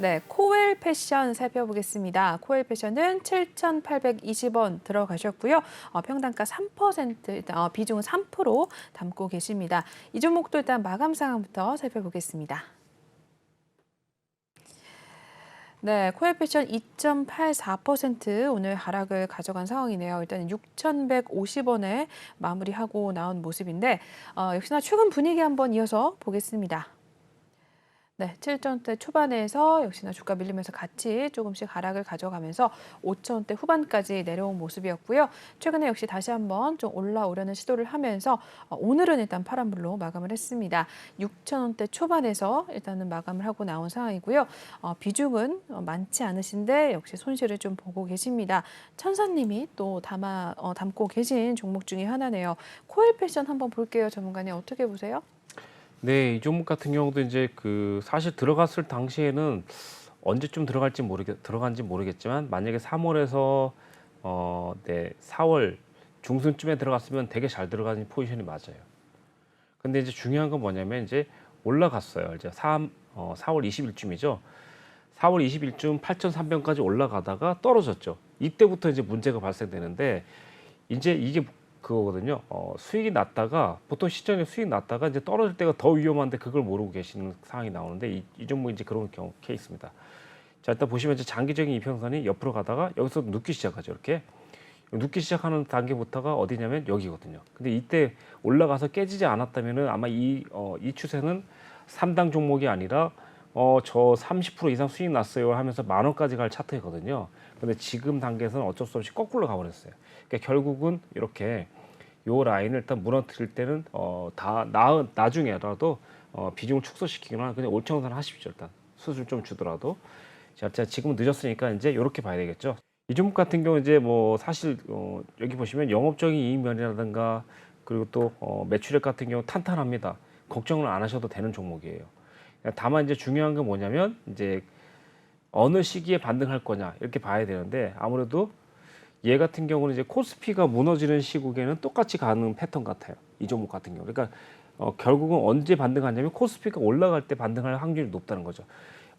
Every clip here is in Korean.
네, 코웰 패션 살펴보겠습니다. 코웰 패션은 7,820원 들어가셨고요. 어, 평단가 3% 일단 어, 비중은 3% 담고 계십니다. 이 종목도 일단 마감 상황부터 살펴보겠습니다. 네, 코엘 패션 2.84% 오늘 하락을 가져간 상황이네요. 일단 6,150원에 마무리하고 나온 모습인데 어, 역시나 최근 분위기 한번 이어서 보겠습니다. 네, 7천원대 초반에서 역시나 주가 밀리면서 같이 조금씩 하락을 가져가면서 5천원대 후반까지 내려온 모습이었고요. 최근에 역시 다시 한번 좀 올라오려는 시도를 하면서 어, 오늘은 일단 파란불로 마감을 했습니다. 6천원대 초반에서 일단은 마감을 하고 나온 상황이고요. 어, 비중은 어, 많지 않으신데 역시 손실을 좀 보고 계십니다. 천사님이 또 담아 어, 담고 계신 종목 중에 하나네요. 코일 패션 한번 볼게요. 전문가님 어떻게 보세요? 네, 이 종목 같은 경우도 이제 그 사실 들어갔을 당시에는 언제쯤 들어갈지 모르겠 들어간지 모르겠지만 만약에 3월에서 어, 네, 4월 중순쯤에 들어갔으면 되게 잘 들어가는 포지션이 맞아요. 근데 이제 중요한 건 뭐냐면 이제 올라갔어요. 이제 3, 어, 4월 20일쯤이죠. 4월 20일쯤 8,300까지 올라가다가 떨어졌죠. 이때부터 이제 문제가 발생되는데 이제 이게 그거거든요. 어, 수익이 났다가 보통 시장에 수익 났다가 이제 떨어질 때가 더 위험한데 그걸 모르고 계시는 상황이 나오는데 이, 이 종목 이제 그런 경우 케이스입니다. 자 일단 보시면 이제 장기적인 이평선이 옆으로 가다가 여기서 눕기 시작하죠. 이렇게 눕기 시작하는 단계부터가 어디냐면 여기거든요. 근데 이때 올라가서 깨지지 않았다면은 아마 이, 어, 이 추세는 3당 종목이 아니라 어, 저 30% 이상 수익 났어요 하면서 만 원까지 갈 차트거든요. 근데 지금 단계에서는 어쩔 수 없이 거꾸로 가버렸어요. 그러니까 결국은 이렇게 요 라인을 일단 무너뜨릴 때는 어, 다 나, 나중에라도 어, 비중을 축소시키거나 그냥 올청산 하십시오. 일단 수술 좀 주더라도. 자, 자 지금은 늦었으니까 이제 이렇게 봐야 되겠죠. 이 종목 같은 경우 이제 뭐 사실 어, 여기 보시면 영업적인 이익 면이라든가 그리고 또 어, 매출액 같은 경우 탄탄합니다. 걱정을 안 하셔도 되는 종목이에요. 다만 이제 중요한 건 뭐냐면 이제 어느 시기에 반등할 거냐 이렇게 봐야 되는데 아무래도 얘 같은 경우는 이제 코스피가 무너지는 시국에는 똑같이 가는 패턴 같아요. 이 종목 같은 경우. 그러니까 어, 결국은 언제 반등하냐면 코스피가 올라갈 때 반등할 확률이 높다는 거죠.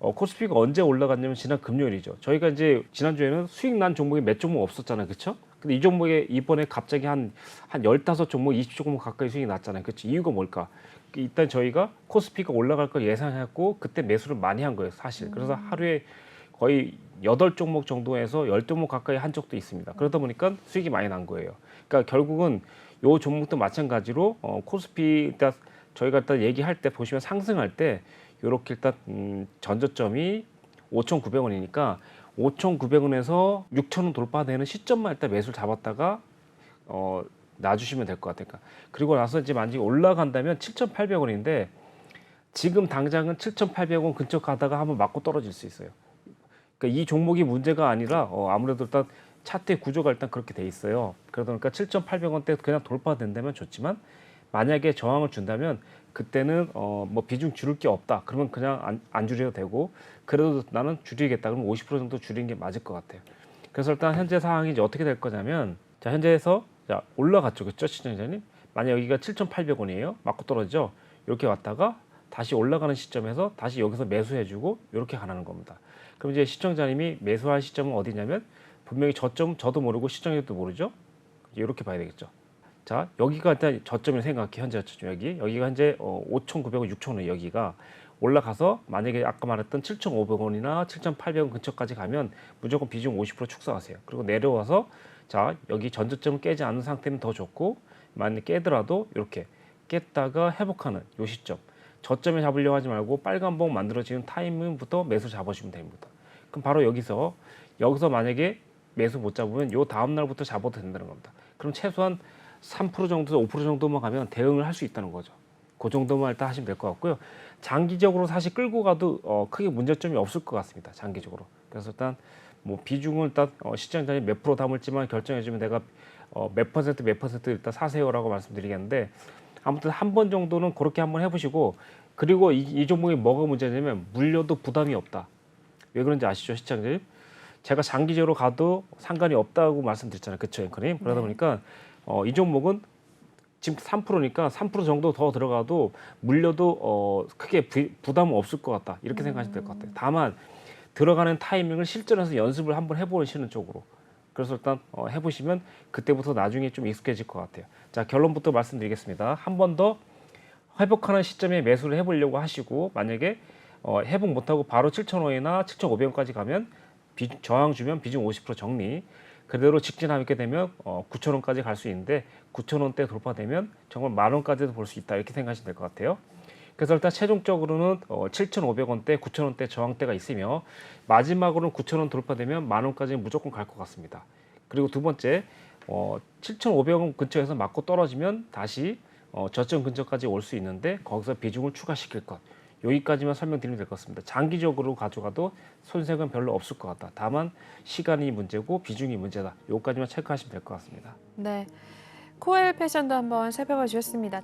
어, 코스피가 언제 올라갔냐면 지난 금요일이죠. 저희가 이제 지난주에는 수익 난 종목이 몇 종목 없었잖아요. 그렇죠? 근데 이 종목에 이번에 갑자기 한, 한 15종목, 20종목 가까이 수익이 났잖아요. 그렇죠? 이유가 뭘까? 일단 저희가 코스피가 올라갈 걸 예상했고 그때 매수를 많이 한 거예요. 사실. 그래서 하루에 거의 여덟 종목 정도에서 열 종목 가까이 한 적도 있습니다. 그러다 보니까 수익이 많이 난 거예요. 그러니까 결국은 요 종목도 마찬가지로 어, 코스피 일단 저희가 일단 얘기할 때 보시면 상승할 때 요렇게 일단 음, 전저점이 5,900원이니까 5,900원에서 6,000원 돌파되는 시점만 일단 매수를 잡았다가 어, 놔주시면 될 것 같아요. 그러니까 그리고 나서 이제 만약에 올라간다면 7,800원인데 지금 당장은 7,800원 근처 가다가 한번 맞고 떨어질 수 있어요. 그러니까 이 종목이 문제가 아니라 어, 아무래도 일단 차트의 구조가 일단 그렇게 돼 있어요. 그러다 보니까 7,800원대 그냥 돌파된다면 좋지만 만약에 저항을 준다면 그때는 어, 뭐 비중 줄일 게 없다. 그러면 그냥 안, 안 줄여도 되고 그래도 나는 줄이겠다. 그러면 50% 정도 줄이는 게 맞을 것 같아요. 그래서 일단 현재 상황이 이제 어떻게 될 거냐면 자 현재에서 자 올라갔죠, 그렇죠, 시청자님? 만약 여기가 7,800원이에요. 맞고 떨어지죠. 이렇게 왔다가 다시 올라가는 시점에서 다시 여기서 매수해주고 이렇게 가는 겁니다. 그럼 이제 시청자님이 매수할 시점은 어디냐면 분명히 저점 저도 모르고 시청자도 모르죠. 이렇게 봐야 되겠죠. 자 여기가 일단 저점을 생각해 현재 저점 여기 여기가 현재 어, 5,900원, 6,000원 여기가 올라가서 만약에 아까 말했던 7,500원이나 7,800원 근처까지 가면 무조건 비중 50% 축소하세요. 그리고 내려와서 자 여기 전저점을 깨지 않는 상태는 더 좋고 만약 깨더라도 이렇게 깼다가 회복하는 요 시점 저점에 잡으려고 하지 말고 빨간 봉 만들어지는 타이밍부터 매수 잡으시면 됩니다. 그럼 바로 여기서 여기서 만약에 매수 못 잡으면 요 다음 날부터 잡아도 된다는 겁니다. 그럼 최소한 3% 정도, 5% 정도만 가면 대응을 할 수 있다는 거죠. 그 정도만 일단 하시면 될 것 같고요. 장기적으로 사실 끌고 가도 어, 크게 문제점이 없을 것 같습니다. 장기적으로. 그래서 일단 뭐 비중은 일단 어, 시장자님 몇 프로 담을지만 결정해주면 내가 어, 몇 퍼센트 몇 퍼센트 일단 사세요라고 말씀드리겠는데 아무튼 한 번 정도는 그렇게 한번 해보시고 그리고 이, 이 종목이 뭐가 문제냐면 물려도 부담이 없다. 왜 그런지 아시죠 시장님? 제가 장기적으로 가도 상관이 없다고 말씀드렸잖아요. 그쵸 앵커님? 그러다 네. 보니까 어, 이 종목은 지금 3%니까 3% 정도 더 들어가도 물려도 어, 크게 부, 부담은 없을 것 같다. 이렇게 생각하시면 될 것 같아요. 다만 들어가는 타이밍을 실전에서 연습을 한번 해보시는 쪽으로. 그래서 일단 어, 해보시면 그때부터 나중에 좀 익숙해질 것 같아요. 자 결론부터 말씀드리겠습니다. 한 번 더 회복하는 시점에 매수를 해보려고 하시고 만약에 어, 회복 못하고 바로 7,000원이나 7,500원까지 가면 비, 저항 주면 비중 50% 정리. 그대로 직진하게 되면 어, 9,000원까지 갈 수 있는데 9,000원대 돌파되면 정말 만 원까지도 볼 수 있다 이렇게 생각하시면 될 것 같아요. 그래서 일단 최종적으로는 어, 7,500원대, 9,000원대 저항대가 있으며 마지막으로는 9,000원 돌파되면 만 원까지는 무조건 갈 것 같습니다. 그리고 두 번째 어, 7,500원 근처에서 맞고 떨어지면 다시 어, 저점 근처까지 올 수 있는데 거기서 비중을 추가시킬 것. 여기까지만 설명드리면 될 것 같습니다. 장기적으로 가져가도 손색은 별로 없을 것 같다. 다만 시간이 문제고 비중이 문제다. 여기까지만 체크하시면 될 것 같습니다. 네. 코엘 패션도 한번 살펴봐 주셨습니다.